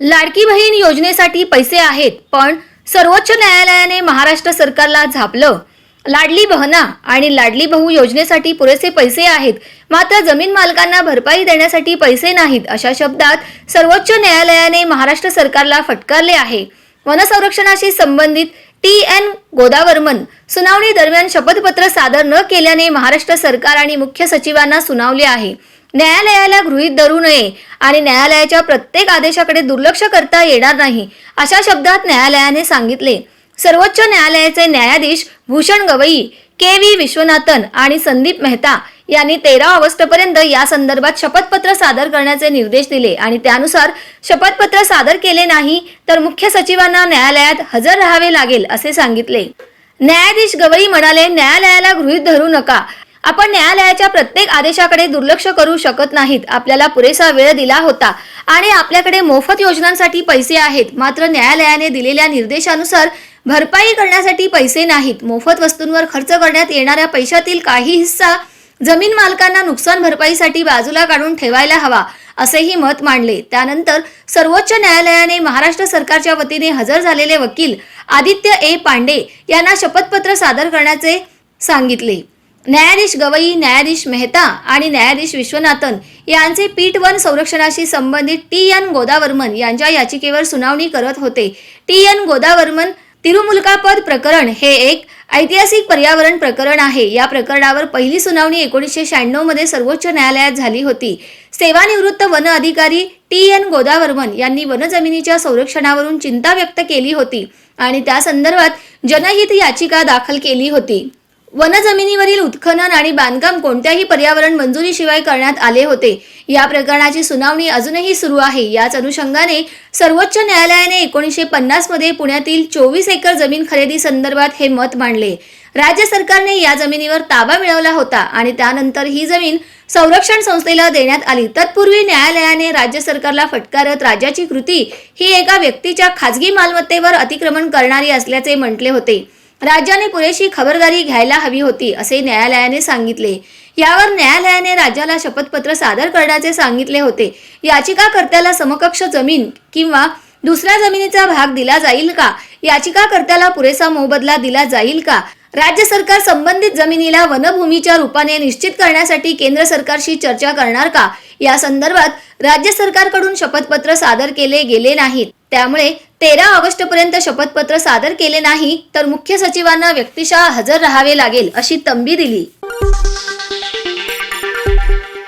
लाडकी बहीण योजनेसाठी पैसे आहेत पण सर्वोच्च न्यायालयाने महाराष्ट्र सरकारला झापलं. लाडली बहना आणि लाडली बहू योजनेसाठी पुरेसे पैसे आहेत मात्र जमीन मालकांना भरपाई देण्यासाठी पैसे नाहीत अशा शब्दात सर्वोच्च न्यायालयाने महाराष्ट्र सरकारला फटकारले आहे. वनसंरक्षणाशी संबंधित टी एन गोदावर्मन सुनावणी दरम्यान शपथपत्र सादर न केल्याने महाराष्ट्र सरकार आणि मुख्य सचिवांना सुनावले आहे. न्यायालयाला गृहीत धरू नये आणि न्यायालयाच्या प्रत्येक आदेशाकडे दुर्लक्ष करता येणार नाही अशा शब्दात न्यायालयाने सांगितले. सर्वोच्च न्यायालयाचे न्यायाधीश भूषण गवई के व्ही विश्वनाथन आणि संदीप मेहता यांनी तेरा ऑगस्टपर्यंत या संदर्भात शपथपत्र सादर करण्याचे निर्देश दिले आणि त्यानुसार शपथपत्र सादर केले नाही तर मुख्य सचिवांना न्यायालयात हजर राहावे लागेल असे सांगितले. न्यायाधीश गवई म्हणाले न्यायालयाला गृहीत धरू नका. आपण न्यायालयाच्या प्रत्येक आदेशाकडे दुर्लक्ष करू शकत नाहीत. आपल्याला पुरेसा वेळ दिला होता. आणि आपल्याकडे मोफत योजनांसाठी पैसे आहेत. मात्र न्यायालयाने दिलेल्या निर्देशानुसार भरपाई करण्यासाठी पैसे नाहीत. मोफत वस्तूंवर खर्च करण्यात येणाऱ्या पैशातील काही हिस्सा जमीन मालकांना नुकसान भरपाईसाठी बाजूला काढून ठेवायला हवा असेही मत मांडले. त्यानंतर सर्वोच्च न्यायालयाने महाराष्ट्र सरकारच्या वतीने हजर झालेले वकील आदित्य ए पांडे यांना शपथपत्र सादर करण्याचे सांगितले. न्यायाधीश गवई न्यायाधीश मेहता आणि न्यायाधीश विश्वनाथन यांचे पीठ वन संरक्षणाशी संबंधित टी एन गोदावर्मन यांच्या याचिकेवर सुनावणी करत होते. टी एन गोदावर्मन तिरुमुलकापद प्रकरण हे एक ऐतिहासिक पर्यावरण प्रकरण आहे. या प्रकरणावर पहिली सुनावणी एकोणीसशे शहाण्णवमध्ये सर्वोच्च न्यायालयात झाली होती. सेवानिवृत्त वन अधिकारी टी एन गोदावर्मन यांनी वनजमिनीच्या संरक्षणावरून चिंता व्यक्त केली होती आणि त्या संदर्भात जनहित याचिका दाखल केली होती. वनजमिनीवरील उत्खनन आणि बांधकाम कोणत्याही पर्यावरण मंजुरीशिवाय करण्यात आले होते. या प्रकरणाची सुनावणी अजूनही सुरू आहे. याच अनुषंगाने सर्वोच्च न्यायालयाने एकोणीसशे पन्नासमध्ये पुण्यातील चोवीस एकर जमीन खरेदी संदर्भात हे मत मांडले. राज्य सरकारने या जमिनीवर ताबा मिळवला होता आणि त्यानंतर ही जमीन संरक्षण संस्थेला देण्यात आली. तत्पूर्वी न्यायालयाने राज्य सरकारला फटकारत राज्याची कृती ही एका व्यक्तीच्या खाजगी मालमत्तेवर अतिक्रमण करणारी असल्याचे म्हटले होते. राज्याने पुरेशी खबरदारी घ्यायला हवी होती असे न्यायालयाने सांगितले. यावर न्यायालयाने राज्याला शपथपत्र सादर करण्याचे सांगितले होते. याचिकाकर्त्याला समकक्ष जमीन किंवा दुसऱ्या जमिनीचा भाग दिला जाईल का? याचिकाकर्त्याला पुरेसा मोबदला दिला जाईल का? राज्य सरकार संबंधित जमिनीला वनभूमीच्या रूपाने निश्चित करण्यासाठी केंद्र सरकारशी चर्चा करणार का? या संदर्भात राज्य सरकारकडून शपथपत्र सादर केले गेले नाहीत. त्यामुळे तेरा ऑगस्ट पर्यंत शपथपत्र सादर केले नाही तर मुख्य सचिवांना व्यक्तिशः हजर राहावे लागेल अशी तंबी दिली.